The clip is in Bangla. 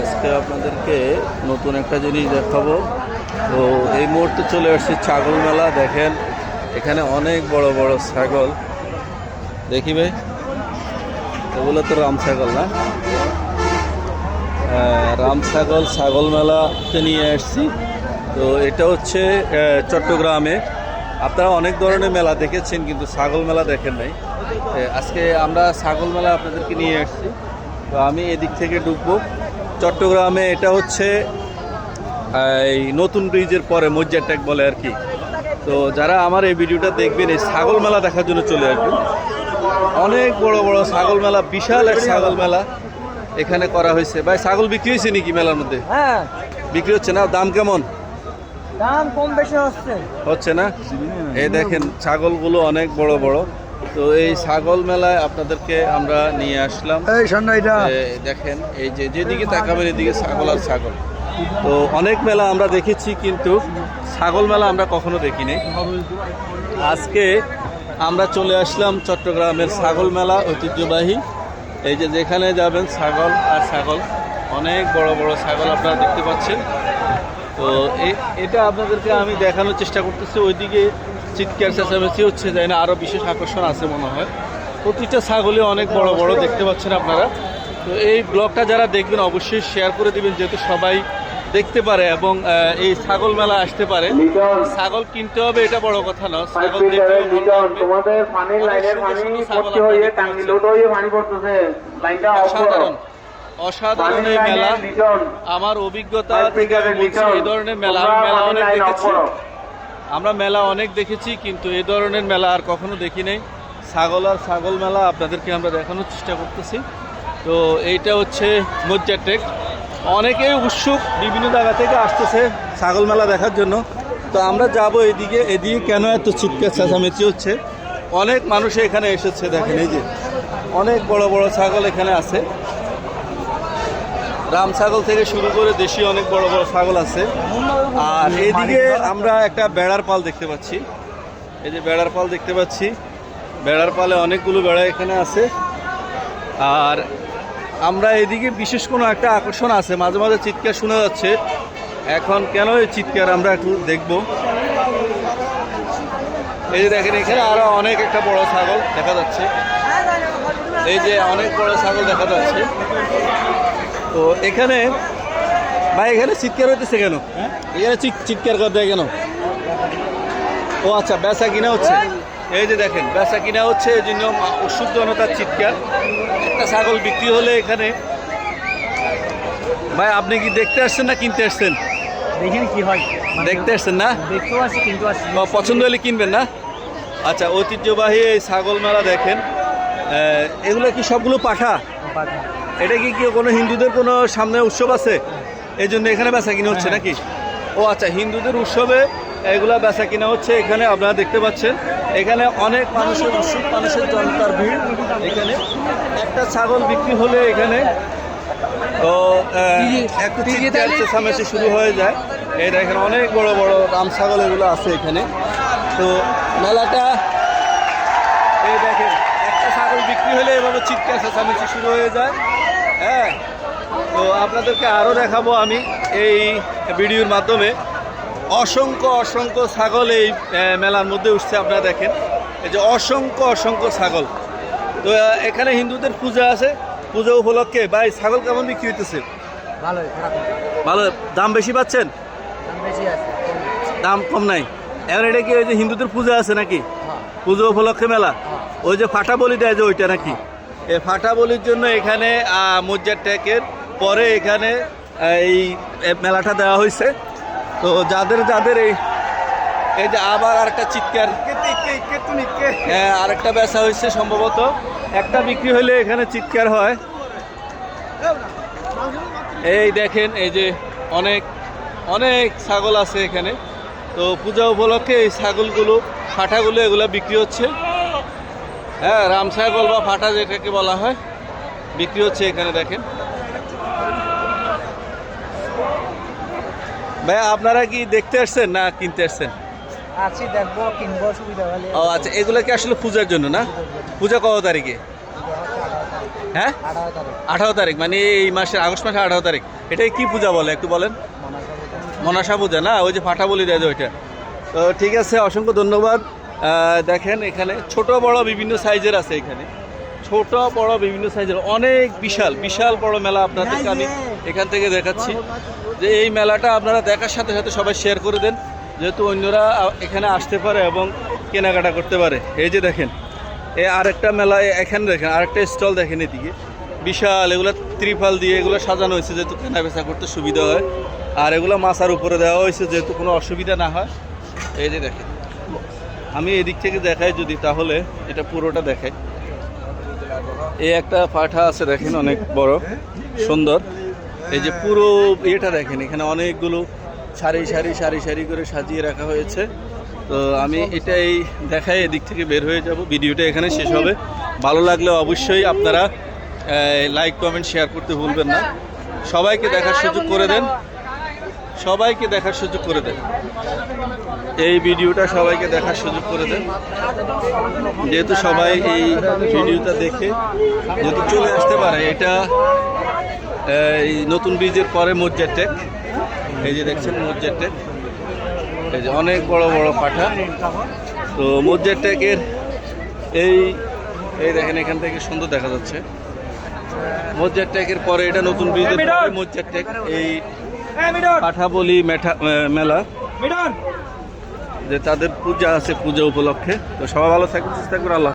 আজকে আপনাদেরকে নতুন একটা জিনিস দেখাবো। তো এই মুহূর্তে চলে আসছি ছাগল মেলা, দেখেন, এখানে অনেক বড় বড় ছাগল। দেখি ভাই, এগুলো তো রাম ছাগল না? রাম ছাগল ছাগল মেলাতে নিয়ে আসছি। তো এটা হচ্ছে চট্টগ্রামে। আপনারা অনেক ধরনের মেলা দেখেছেন, কিন্তু ছাগল মেলা দেখেন নাই। আজকে আমরা ছাগল মেলা আপনাদেরকে নিয়ে আসছি। তো আমি এদিক থেকে ঢুকবো। চট্টগ্রামে এটা হচ্ছে এই নতুন ব্রিজের পরে মজ্জাটেক বলে আর কি। তো যারা আমার এই ভিডিওটা দেখবেন এই ছাগল মেলা দেখার জন্য চলে আসবেন। অনেক বড় বড় ছাগল মেলা বিশাল এক ছাগল মেলা এখানে করা হয়েছে। ভাই ছাগল বিক্রি হয়েছে নাকি মেলার মধ্যে? হ্যাঁ। বিক্রি হচ্ছে না? দাম কেমন? দাম কম বেশি হচ্ছে। হচ্ছে না? এই দেখেন ছাগলগুলো অনেক বড় বড়। তো এই ছাগল মেলায় আপনাদেরকে আমরা নিয়ে আসলাম। দেখেন এই যে যেদিকে তাকাবেন এদিকে ছাগল আর ছাগল। তো অনেক মেলা আমরা দেখেছি কিন্তু ছাগল মেলা আমরা কখনো দেখিনি আজকে আমরা চলে আসলাম চট্টগ্রামের ছাগল মেলা ঐতিহ্যবাহী। এই যে যেখানে যাবেন ছাগল আর ছাগল অনেক বড় বড় ছাগল আপনারা দেখতে পাচ্ছেন। তো এটা আপনাদেরকে আমি দেখানোর চেষ্টা করতেছি ওইদিকে চিৎকার চেঁচামেচি হচ্ছে যাই না আরও বিশেষ আকর্ষণ আছে মনে হয়। প্রতিটা ছাগলই অনেক বড় বড় দেখতে পাচ্ছেন আপনারা। তো এই ব্লগটা যারা দেখবেন অবশ্যই শেয়ার করে দিবেন যেহেতু সবাই দেখতে পারে এবং এই ছাগল মেলা আসতে পারে। ছাগল কিনতে হবে এটা বড় কথা না। ছাগল অসাধারণ। অসাধারণ এই মেলা। আমার অভিজ্ঞতা থেকে বলছি এই ধরনের মেলা আমি মেলা অনেক দেখেছি। আমরা মেলা অনেক দেখেছি, কিন্তু এ ধরনের মেলা আর কখনো দেখি নাই। ছাগল আর ছাগল মেলা আপনাদেরকে আমরা দেখানোর চেষ্টা করতেছি। তো এইটা হচ্ছে মজ্জাটেক অনেকেই উৎসুক, বিভিন্ন জায়গা থেকে আসতেছে ছাগল মেলা দেখার জন্য। তো আমরা যাব এদিকে এদিকে কেন এত চিৎকার চেঁচামেচি হচ্ছে? অনেক মানুষ এখানে এসেছে, দেখেন এই যে। অনেক বড় বড় ছাগল এখানে আছে। রাম ছাগল থেকে শুরু করে দেশি অনেক বড় বড় ছাগল আছে। আর এদিকে আমরা একটা বেড়ার পাল দেখতে পাচ্ছি। এই যে বেড়ার পাল দেখতে পাচ্ছি। বেড়ার পালে অনেকগুলো বেড়া এখানে আছে। আর আমরা এদিকে বিশেষ কোনো একটা আকর্ষণ আছে। মাঝে মাঝে চিৎকার শোনা যাচ্ছে। এখন কেন এই চিৎকার আমরা একটু দেখব। এই যে দেখেন, এখানে আরও অনেক একটা বড় ছাগল দেখা যাচ্ছে। এই যে অনেক বড় ছাগল দেখা যাচ্ছে। তো এখানে ভাই এখানে চিৎকার হইতেছে কেন? এখানে চিৎ- চিৎকার করতে কেন? ও আচ্ছা বেচা কিনা হচ্ছে। এই যে দেখেন বেচা কিনা হচ্ছে এই জন্য ওষুধ জনতার চিৎকার। একটা ছাগল বিক্রি হলে এখানে ভাই আপনি কি দেখতে আসছেন না কিনতে আসছেন? দেখেন কি হয়। দেখতে আসছেন না? দেখতেও আসি কিন্তু আসি। পছন্দ হলে কিনবেন না? আচ্ছা ঐতিহ্যবাহী এই ছাগল মেলা দেখেন। এগুলো কি সবগুলো পাঠা। এটা কি কি কোনো হিন্দুদের কোনো সামনে উৎসব আছে? এই জন্য এখানে বেচা কিনা হচ্ছে নাকি? ও আচ্ছা হিন্দুদের উৎসবে এগুলা বেচা কিনা হচ্ছে এখানে আপনারা দেখতে পাচ্ছেন। এখানে অনেক মানুষের উৎসব মানুষের জনতার ভিড় এখানে। একটা ছাগল বিক্রি হলে এখানে তো একটু চেঁচামেচি শুরু হয়ে যায়। এটা এখানে অনেক বড় বড় রাম ছাগল এগুলো আছে এখানে। তো মেলাটা এই দেখেন একটা ছাগল বিক্রি হলে এভাবে চিৎকার চেঁচামেচি শুরু হয়ে যায়। হ্যাঁ তো আপনাদেরকে আরও দেখাবো আমি এই ভিডিওর মাধ্যমে। অসংখ্য অসংখ্য ছাগল এই মেলার মধ্যে উঠছে আপনারা দেখেন। এই যে অসংখ্য অসংখ্য ছাগল। তো এখানে হিন্দুদের পূজা আছে। পূজা উপলক্ষে। ভাই ছাগল কেমন বিক্রি হইতেছে? ভালো ভালো দাম বেশি পাচ্ছেন? দাম বেশি আছে দাম কম নাই। এবার এটা কি ওই যে হিন্দুদের পূজা আছে নাকি? হ্যাঁ। পুজো উপলক্ষে মেলা? ওই যে ফাটা বলি দেয় যে ওইটা নাকি? এই ফাটা বলির জন্য এখানে মজ্জার ট্যাকের পরে এখানে এই এই মেলাটা দেওয়া হয়েছে তো যাদের যাদের এই এই যে আবার আরেকটা চিৎকার। হ্যাঁ আরেকটা বেচা হয়েছে সম্ভবত। একটা বিক্রি হলে এখানে চিৎকার হয়। এই দেখেন এই যে অনেক অনেক ছাগল আছে এখানে। তো পূজা উপলক্ষে এই ছাগলগুলো ফাটাগুলো এগুলো বিক্রি হচ্ছে। হ্যাঁ রাম ছাগল বা ফাটা যেটাকে বলা হয়। বিক্রি হচ্ছে এখানে দেখেন। ভাই আপনারা কি দেখতে আসছেন না কিনতে আসছেন? আছি দেখব কিনবো সুবিধা হলে। ও আচ্ছা এগুলো কি আসলে পূজার জন্য না? পূজা কত তারিখে? হ্যাঁ? আঠারো তারিখ মানে এই মাসের আগস্ট মাসের আঠারো তারিখ। এটাই কি পূজা বলে একটু বলেন? মনসা পূজা না? ওই যে ফাটা বলি দেয় যে ওইটা। তো ঠিক আছে অসংখ্য ধন্যবাদ। দেখেন এখানে ছোট বড় বিভিন্ন সাইজের আছে এখানে। ছোট বড় বিভিন্ন সাইজের, অনেক বিশাল বিশাল বড় মেলা আপনাদেরকে আমি এখান থেকে দেখাচ্ছি। যে এই মেলাটা আপনারা দেখার সাথে সাথে সবাই শেয়ার করে দেন, যেহেতু অন্যরা এখানে আসতে পারে এবং কেনাকাটা করতে পারে। এই যে দেখেন, এ আরেকটা মেলা এখানে দেখেন, আরেকটা স্টল দেখেন এদিকে। বিশাল, এগুলো ত্রিপাল দিয়ে এগুলো সাজানো হয়েছে যেহেতু কেনা বেচা করতে সুবিধা হয়। আর এগুলো মাছার উপরে দেওয়া হয়েছে যেহেতু কোনো অসুবিধা না হয়। এই যে দেখেন আমি এদিক থেকে দেখাই যদি, তাহলে এটা পুরোটা দেখাই। এই একটা পাঠা আছে, দেখেন অনেক বড়, সুন্দর। এই যে পুরো ইয়েটা দেখেন, এখানে অনেকগুলো সারি সারি সারি সারি করে সাজিয়ে রাখা হয়েছে। তো আমি এটাই দেখাই, এদিক থেকে বের হয়ে যাব। ভিডিওটা এখানে শেষ হবে। ভালো লাগলে অবশ্যই আপনারা লাইক কমেন্ট শেয়ার করতে ভুলবেন না। সবাইকে দেখার সুযোগ করে দেন। সবাইকে দেখার সুযোগ করে দেন। এই ভিডিওটা সবাইকে দেখার সুযোগ করে দেন। যেহেতু সবাই এই ভিডিওটা দেখে যেহেতু চলে আসতে পারে, এটা, এই নতুন ব্রিজের পরে মজ্জার টেক। এই যে দেখছেন মজ্জার টেক। এই যে অনেক বড় বড় পাঠা। তো মজ্জার টেকের এই এই দেখেন এখান থেকে সুন্দর দেখা যাচ্ছে। মজ্জার টেকের পরে এটা নতুন ব্রিজের পরে মজ্জার টেক। এই পাঠাবলি মেঠা মেলা। যে তাদের পূজা আছে পূজা উপলক্ষে। তো সবাই ভালো থাকুন সুস্থ থাকুন আল্লাহ